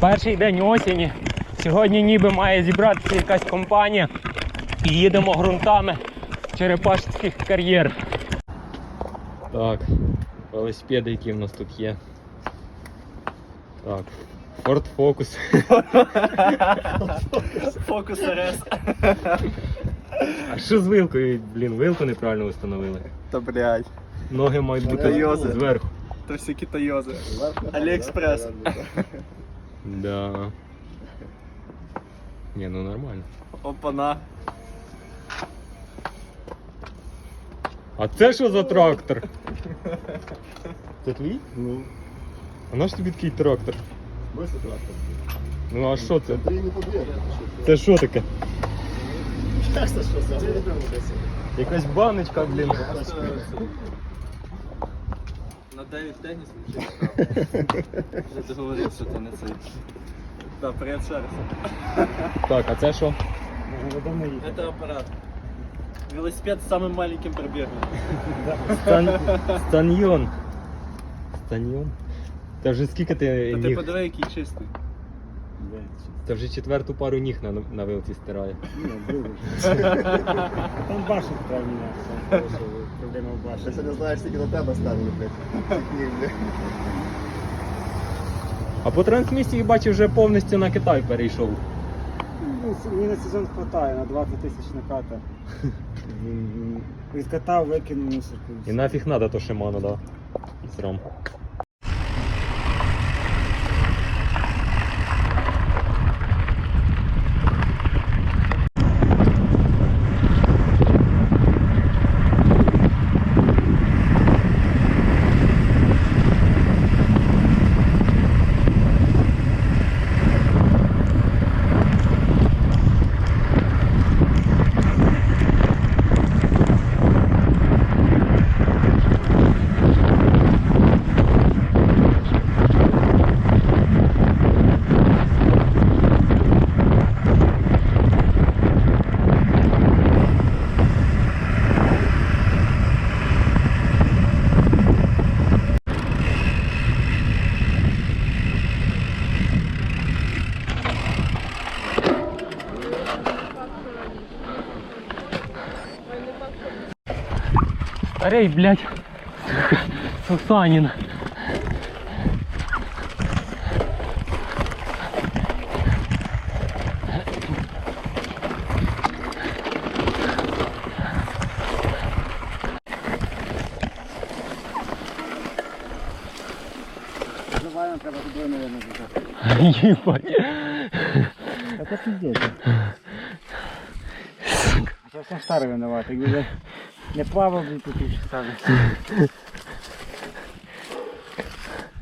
Перший день осені. Сьогодні ніби має зібратися якась компанія і їдемо ґрунтами черепашських кар'єр. Так, велосипеди, які в нас тут є. Так. Ford Focus. Фокус РС. А що з вилкою? Блін, вилку неправильно встановили. Та блядь. Ноги мають бути зверху. То всі китайози. Аліекспрес. Да. Ні, ну нормально. Опана. А це що за трактор? Це твій? Ну, А наш тобі такий трактор? быстро трактор. Ну а що це? Три не подвиг. Це що таке? Як це що? Не. Якась баночка, блін. На 9 теніс Вже ти говорив, що ти не цей. Да, привет, ще раз. Так, а це що? Это аппарат. Велосипед с самым маленьким пробегом. Стан... Станьйон. Станьйон? Це вже скільки ти Та ти ніг? подиви, який чистий. Це вже четверту пару ніг на, на вилці стирає. Там башню треба міняти. Проблема в Ти башні. ще не знаєш, скільки на тебе ставили, блядь. А по трансмісії бачив, вже повністю на Китай перейшов. Ну, Мені на сезон хватає, на 20 тисяч наката. Відкатав, викинув мусорку. І нафіг надо то Шимано, да. Срам. Рей, блядь, Сусанин. Давай, треба тобою, наверное, бежать. Ебать. Это пиздец. Сейчас он старый виноват, уже не плавав, би тут і ставив.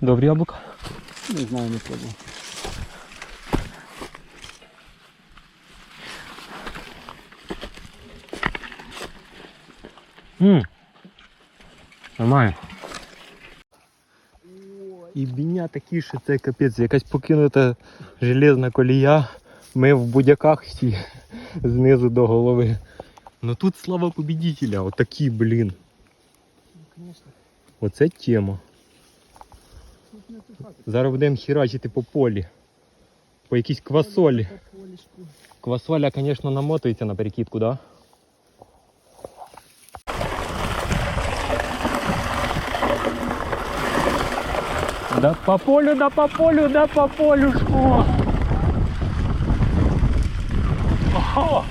Добрі яблука. Не знаю, не пробував. Ммм. Нормально. І біня такі, що це капець, якась покинута железна колія. Ми в будяках всі знизу до голови. Ну тут слава победителя, отакі, блін. Оце тема. Зараз будемо херачити по полі. По якійсь квасолі. Квасоля, звісно, намотується на перекидку, да? Да по полю, да по полю, да по полю, что? Ого!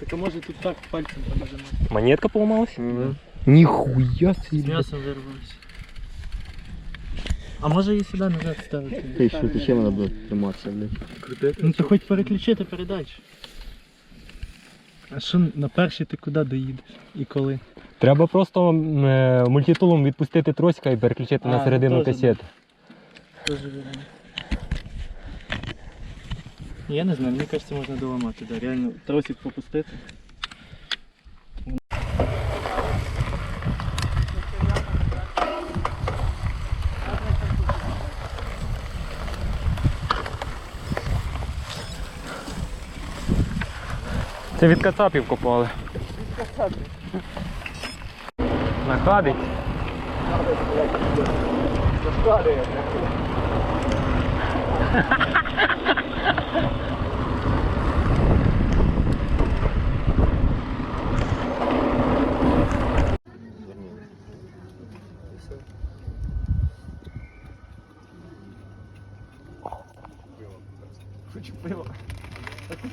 Так а може тут так пальцем понажимати. Монетка поломалась? Нихуя себе. М'ясо вирвалося. А може її сюди назад ставити? Ти що, ти ще вона буде триматися, блядь. Ну то хоч переключити передачу. А що на перший ти куди доїдеш? І коли? Треба просто е, мультитулом відпустити тросика і переключити А, на середину ну, теж касети. Тоже. Я не знаю, мені кажеться, можна доламати, да. Реально тросик попустити. Це від кацапів копали. Находить. Хочу пиво. Так тут